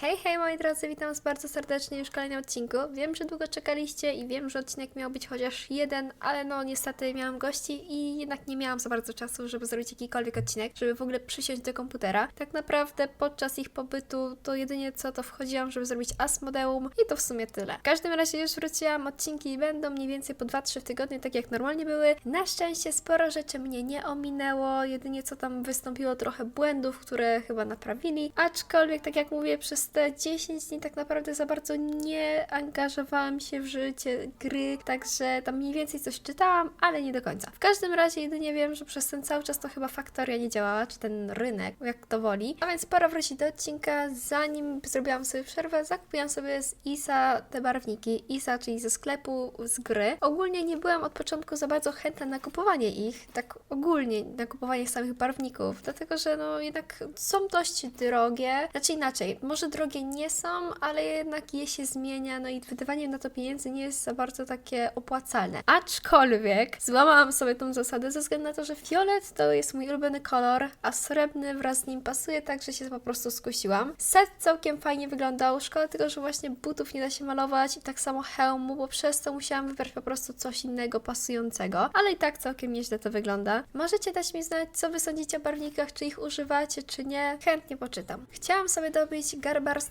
Hej, hej moi drodzy, witam was bardzo serdecznie już w kolejnym odcinku. Wiem, że długo czekaliście i wiem, że odcinek miał być chociaż jeden, ale no niestety miałam gości i jednak nie miałam za bardzo czasu, żeby zrobić jakikolwiek odcinek, żeby w ogóle przysiąść do komputera. Tak naprawdę podczas ich pobytu to jedynie co to wchodziłam, żeby zrobić Asmodeum i to w sumie tyle. W każdym razie już wróciłam, odcinki będą mniej więcej po 2-3 w tygodniu, tak jak normalnie były. Na szczęście sporo rzeczy mnie nie ominęło, jedynie co tam wystąpiło trochę błędów, które chyba naprawili, aczkolwiek tak jak mówię, przez te 10 dni tak naprawdę za bardzo nie angażowałam się w życie gry, także tam mniej więcej coś czytałam, ale nie do końca. W każdym razie jedynie wiem, że przez ten cały czas to chyba faktoria nie działała, czy ten rynek, jak to woli. A więc pora wrócić do odcinka. Zanim zrobiłam sobie przerwę, zakupiłam sobie z ISA te barwniki. ISA, czyli ze sklepu z gry. Ogólnie nie byłam od początku za bardzo chętna na kupowanie ich, tak ogólnie na kupowanie samych barwników, dlatego że no jednak są dość drogie. Znaczy inaczej, może drogie nie są, ale jednak je się zmienia, no i wydawanie na to pieniędzy nie jest za bardzo takie opłacalne. Aczkolwiek złamałam sobie tą zasadę ze względu na to, że fiolet to jest mój ulubiony kolor, a srebrny wraz z nim pasuje, tak że się po prostu skusiłam. Set całkiem fajnie wyglądał, szkoda tylko, że właśnie butów nie da się malować i tak samo hełmu, bo przez to musiałam wybrać po prostu coś innego pasującego, ale i tak całkiem nieźle to wygląda. Możecie dać mi znać, co wy sądzicie o barwnikach, czy ich używacie, czy nie. Chętnie poczytam. Chciałam sobie dobić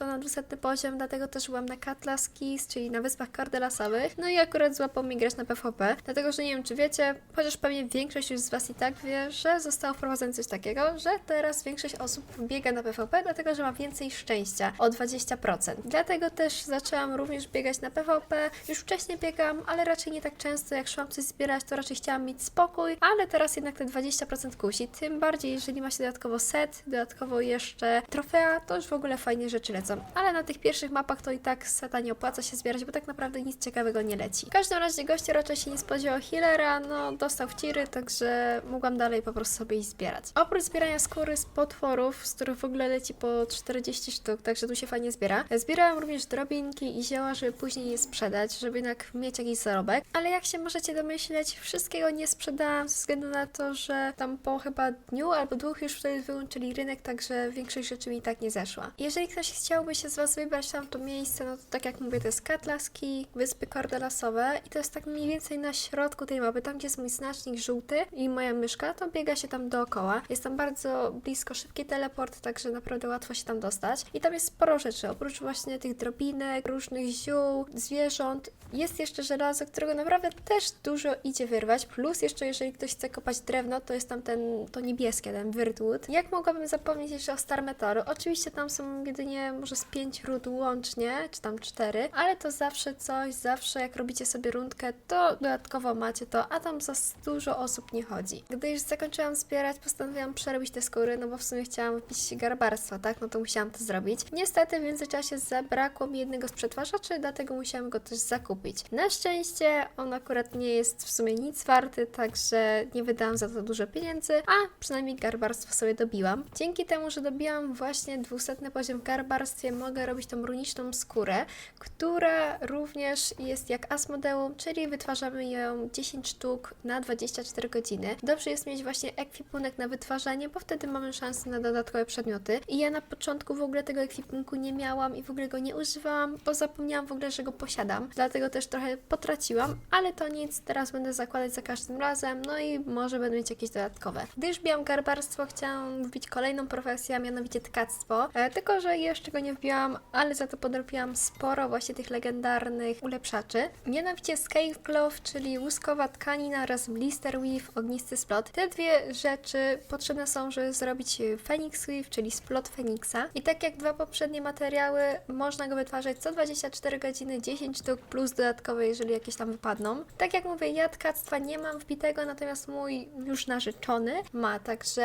na 200 poziom, dlatego też byłam na Katlas Keys, czyli na Wyspach Kordelasowych. No i akurat złapał mi grać na PvP, dlatego że nie wiem, czy wiecie, chociaż pewnie większość już z Was i tak wie, że zostało wprowadzone coś takiego, że teraz większość osób biega na PvP, dlatego że ma więcej szczęścia o 20%. Dlatego też zaczęłam również biegać na PvP. Już wcześniej biegam, ale raczej nie tak często. Jak szłam coś zbierać, to raczej chciałam mieć spokój, ale teraz jednak te 20% kusi. Tym bardziej, jeżeli ma się dodatkowo set, dodatkowo jeszcze trofea, to już w ogóle fajnie rzeczy lecą. Ale na tych pierwszych mapach to i tak seta nie opłaca się zbierać, bo tak naprawdę nic ciekawego nie leci. W każdym razie goście raczej się nie spodziewał healera, no dostał w także mogłam dalej po prostu sobie ich zbierać. Oprócz zbierania skóry z potworów, z których w ogóle leci po 40 sztuk, także tu się fajnie zbiera. Zbierałam również drobinki i zioła, żeby później je sprzedać, żeby jednak mieć jakiś zarobek. Ale jak się możecie domyśleć, wszystkiego nie sprzedałam ze względu na to, że tam po chyba dniu albo dwóch już wtedy wyłączyli rynek, także większość rzeczy mi tak nie zeszła. Jeżeli ktoś chciałby się z Was wybrać tam to miejsce, no to tak jak mówię, to jest Katlaski, Wyspy Kordelasowe i to jest tak mniej więcej na środku tej mapy, tam gdzie jest mój znacznik żółty i moja myszka, to biega się tam dookoła. Jest tam bardzo blisko szybki teleport, także naprawdę łatwo się tam dostać. I tam jest sporo rzeczy, oprócz właśnie tych drobinek, różnych ziół, zwierząt. Jest jeszcze żelazo, którego naprawdę też dużo idzie wyrwać, plus jeszcze jeżeli ktoś chce kopać drewno, to jest tam ten, to niebieskie, ten Wyrdwood. Jak mogłabym zapomnieć jeszcze o Star Metalu? Oczywiście tam są jedynie może z pięć ród łącznie, czy tam cztery, ale to zawsze coś, zawsze jak robicie sobie rundkę, to dodatkowo macie to, a tam za dużo osób nie chodzi. Gdy już zakończyłam zbierać, postanowiłam przerobić te skóry, no bo w sumie chciałam wypić garbarstwo, tak? No to musiałam to zrobić. Niestety w międzyczasie zabrakło mi jednego z przetwarzaczy, dlatego musiałam go też zakupić. Na szczęście on akurat nie jest w sumie nic warty, także nie wydałam za to dużo pieniędzy, a przynajmniej garbarstwo sobie dobiłam. Dzięki temu, że dobiłam właśnie 200 poziom w garbarstwie, mogę robić tą runiczną skórę, która również jest jak Asmodeum, czyli wytwarzamy ją 10 sztuk na 24 godziny. Dobrze jest mieć właśnie ekwipunek na wytwarzanie, bo wtedy mamy szansę na dodatkowe przedmioty. I ja na początku w ogóle tego ekwipunku nie miałam i w ogóle go nie używałam, bo zapomniałam w ogóle, że go posiadam. Dlatego też trochę potraciłam, ale to nic, teraz będę zakładać za każdym razem, no i może będę mieć jakieś dodatkowe. Gdy już biłam garbarstwo, chciałam wbić kolejną profesję, a mianowicie tkactwo. E, tylko, że jeszcze go nie wbiłam, ale za to podrobiłam sporo właśnie tych legendarnych ulepszaczy. Mianowicie Scale Cloth, czyli łuskowa tkanina oraz Blister Weave, ognisty splot. Te dwie rzeczy potrzebne są, żeby zrobić Phoenix Weave, czyli splot Feniksa. I tak jak dwa poprzednie materiały, można go wytwarzać co 24 godziny, 10 sztuk plus dodatkowe, jeżeli jakieś tam wypadną. Tak jak mówię, ja tkactwa nie mam wbitego, natomiast mój już narzeczony ma, także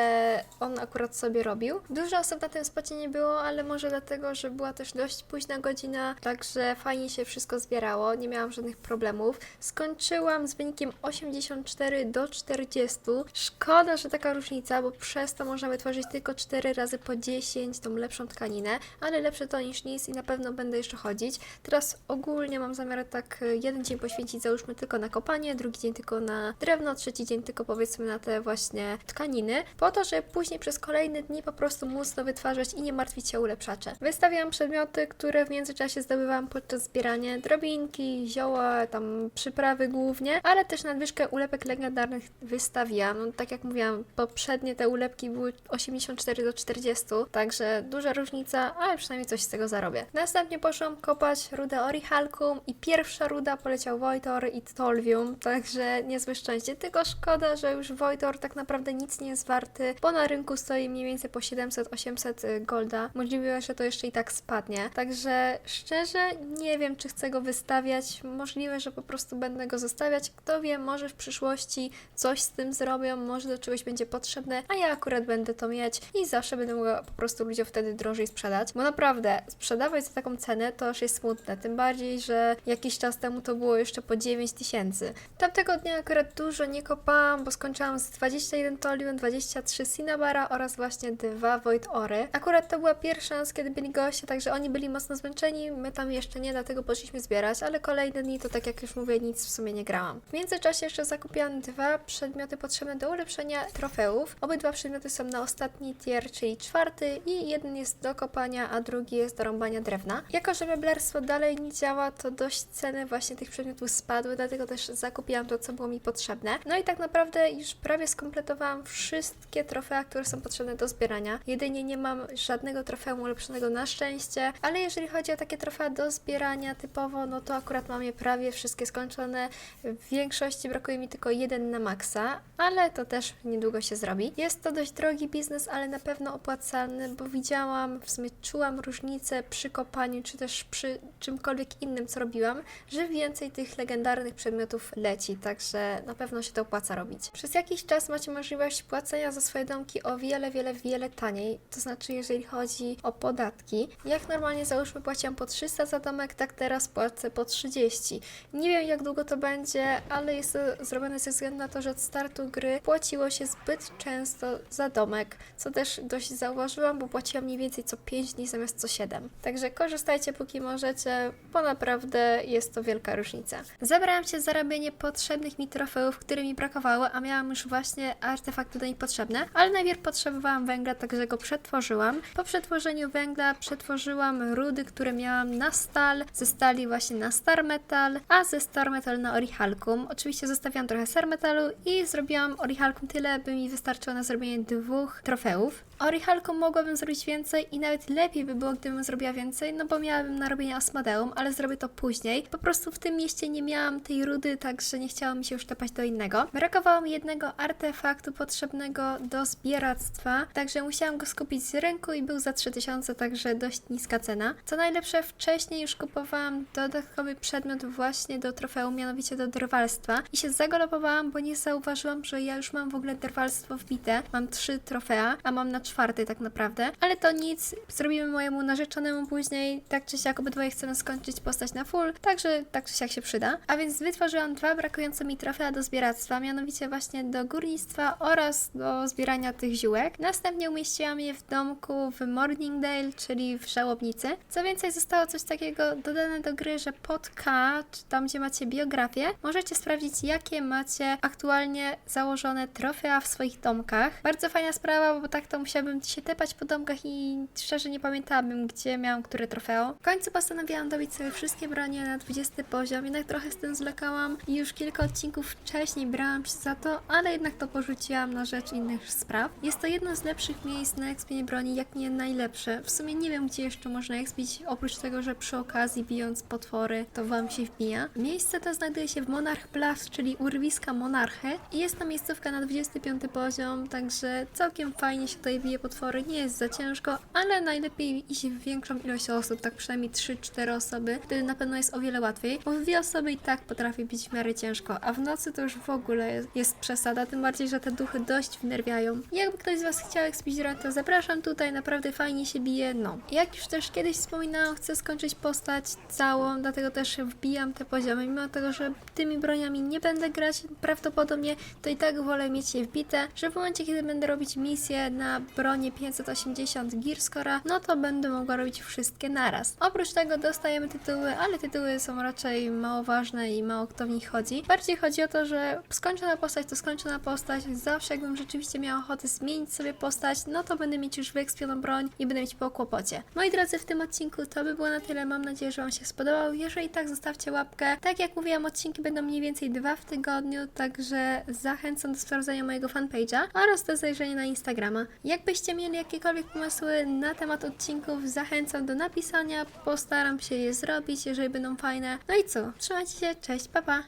on akurat sobie robił. Dużo osób na tym spocie nie było, ale może dlatego, że była też dość późna godzina, także fajnie się wszystko zbierało, nie miałam żadnych problemów. Skończyłam z wynikiem 84 do 40. Szkoda, że taka różnica, bo przez to można wytworzyć tylko 4 razy po 10 tą lepszą tkaninę, ale lepsze to niż nic i na pewno będę jeszcze chodzić. Teraz ogólnie mam zamiar tak tak y, jeden dzień poświęcić załóżmy tylko na kopanie, drugi dzień tylko na drewno, trzeci dzień tylko powiedzmy na te właśnie tkaniny, po to, żeby później przez kolejne dni po prostu móc to wytwarzać i nie martwić się o ulepszacze. Wystawiałam przedmioty, które w międzyczasie zdobywałam podczas zbierania, drobinki, zioła, tam przyprawy głównie, ale też nadwyżkę ulepek legendarnych wystawiłam. No, tak jak mówiłam, poprzednie te ulepki były 84 do 40, także duża różnica, ale przynajmniej coś z tego zarobię. Następnie poszłam kopać rudę Orihalkum i pierwsza ruda poleciał Wojtor i Tolvium, także niezłe szczęście. Tylko szkoda, że już Wojtor tak naprawdę nic nie jest warty, bo na rynku stoi mniej więcej po 700-800 golda. Możliwe, że to jeszcze i tak spadnie. Także szczerze nie wiem, czy chcę go wystawiać. Możliwe, że po prostu będę go zostawiać. Kto wie, może w przyszłości coś z tym zrobią, może do czegoś będzie potrzebne, a ja akurat będę to mieć i zawsze będę mogła po prostu ludziom wtedy drożej sprzedać. Bo naprawdę, sprzedawać za taką cenę to już jest smutne. Tym bardziej, że jakiś czas temu to było jeszcze po 9 tysięcy. Tamtego dnia akurat dużo nie kopałam, bo skończyłam z 21 tolium, 23 Cinnabara oraz właśnie dwa Void Ory. Akurat to była pierwsza noc, kiedy byli goście, także oni byli mocno zmęczeni, my tam jeszcze nie, dlatego poszliśmy zbierać, ale kolejne dni to tak jak już mówię, nic w sumie nie grałam. W międzyczasie jeszcze zakupiłam dwa przedmioty potrzebne do ulepszenia trofeów. Obydwa przedmioty są na ostatni tier, czyli czwarty i jeden jest do kopania, a drugi jest do rąbania drewna. Jako, że meblarstwo dalej nie działa, to dość ceny właśnie tych przedmiotów spadły, dlatego też zakupiłam to, co było mi potrzebne. No i tak naprawdę już prawie skompletowałam wszystkie trofea, które są potrzebne do zbierania. Jedynie nie mam żadnego trofeum ulepszonego na szczęście, ale jeżeli chodzi o takie trofea do zbierania typowo, no to akurat mam je prawie wszystkie skończone. W większości brakuje mi tylko jeden na maksa, ale to też niedługo się zrobi. Jest to dość drogi biznes, ale na pewno opłacalny, bo widziałam, w sumie czułam różnicę przy kopaniu, czy też przy czymkolwiek innym, co robiłam, że więcej tych legendarnych przedmiotów leci, także na pewno się to opłaca robić. Przez jakiś czas macie możliwość płacenia za swoje domki o wiele, wiele, wiele taniej, to znaczy jeżeli chodzi o podatki. Jak normalnie załóżmy płaciłam po 300 za domek, tak teraz płacę po 30. Nie wiem jak długo to będzie, ale jest to zrobione ze względu na to, że od startu gry płaciło się zbyt często za domek, co też dość zauważyłam, bo płaciłam mniej więcej co 5 dni zamiast co 7. Także korzystajcie póki możecie, bo naprawdę jest to wielka różnica. Zabrałam się za robienie potrzebnych mi trofeów, które mi brakowało, a miałam już właśnie artefakty do nich potrzebne, ale najpierw potrzebowałam węgla, także go przetworzyłam. Po przetworzeniu węgla przetworzyłam rudy, które miałam na stal, ze stali właśnie na star metal, a ze star metal na orihalkum. Oczywiście zostawiłam trochę star metalu i zrobiłam orihalkum tyle, by mi wystarczyło na zrobienie dwóch trofeów. Orihalkum mogłabym zrobić więcej i nawet lepiej by było, gdybym zrobiła więcej, no bo miałabym na robienie Asmodeum, ale zrobię to później. Po prostu w tym mieście nie miałam tej rudy, także nie chciało mi się już tepać do innego. Brakowało mi jednego artefaktu potrzebnego do zbieractwa, także musiałam go skupić z rynku i był za 3000, także dość niska cena. Co najlepsze, wcześniej już kupowałam dodatkowy przedmiot właśnie do trofeum, mianowicie do drwalstwa i się zagalopowałam, bo nie zauważyłam, że ja już mam w ogóle drwalstwo wbite. Mam trzy trofea, a mam na czwarty tak naprawdę, ale to nic, zrobimy mojemu narzeczonemu później, tak czy siak obydwoje chcemy skończyć postać na full, także tak czy siak się przyda. A więc wytworzyłam dwa brakujące mi trofea do zbieractwa, mianowicie właśnie do górnictwa oraz do zbierania tych ziółek. Następnie umieściłam je w domku w Morningdale, czyli w żałobnicy. Co więcej, zostało coś takiego dodane do gry, że pod K, czy tam gdzie macie biografię, możecie sprawdzić jakie macie aktualnie założone trofea w swoich domkach. Bardzo fajna sprawa, bo tak to musiałabym się tepać po domkach i szczerze nie pamiętałabym, gdzie miałam które trofeo. W końcu postanowiłam dobić sobie wszystkie bronie na 20 poziom, jednak trochę z tym zlekałam i już kilka odcinków wcześniej brałam się za to, ale jednak to porzuciłam na rzecz innych spraw. Jest to jedno z lepszych miejsc na ekspienie broni, jak nie najlepsze. W sumie nie wiem, gdzie jeszcze można ekspić, oprócz tego, że przy okazji bijąc potwory, to wam się wbija. Miejsce to znajduje się w Monarch Bluffs, czyli urwiska monarchy i jest to miejscówka na 25 poziom, także całkiem fajnie się tutaj bije potwory, nie jest za ciężko, ale najlepiej iść w większą ilość osób, tak przynajmniej 3-4 osoby, wtedy na pewno jest o wiele łatwiej, bo dwie osoby i tak potrafi być w miarę ciężko, a w nocy to już w ogóle jest, jest przesada, tym bardziej, że te duchy dość wnerwiają. Jakby ktoś z Was chciał ekspirować, to zapraszam tutaj, naprawdę fajnie się bije, no. Jak już też kiedyś wspominałam, chcę skończyć postać całą, dlatego też wbijam te poziomy, mimo tego, że tymi broniami nie będę grać, prawdopodobnie to i tak wolę mieć je wbite, że w momencie, kiedy będę robić misję na bronię 580 Gearscora, no to będę mogła robić wszystkie naraz. Oprócz tego dostajemy tytuły, ale tytuły są raczej mało ważne i mało kto w nich chodzi. Bardziej chodzi o to, że skończona postać to skończona postać. Zawsze jakbym rzeczywiście miała ochotę zmienić sobie postać, no to będę mieć już wyekspioną broń i będę mieć po kłopocie. Moi drodzy, w tym odcinku to by było na tyle. Mam nadzieję, że Wam się spodobał. Jeżeli tak, zostawcie łapkę. Tak jak mówiłam, odcinki będą mniej więcej dwa w tygodniu, także zachęcam do sprawdzenia mojego fanpage'a oraz do zajrzenia na Instagrama. Jakbyście mieli jakiekolwiek pomysły na temat odcinków, zachęcam do napisania. Postaram się je zrobić, jeżeli będą fajne. No i co? Trzymajcie się, cześć, pa pa!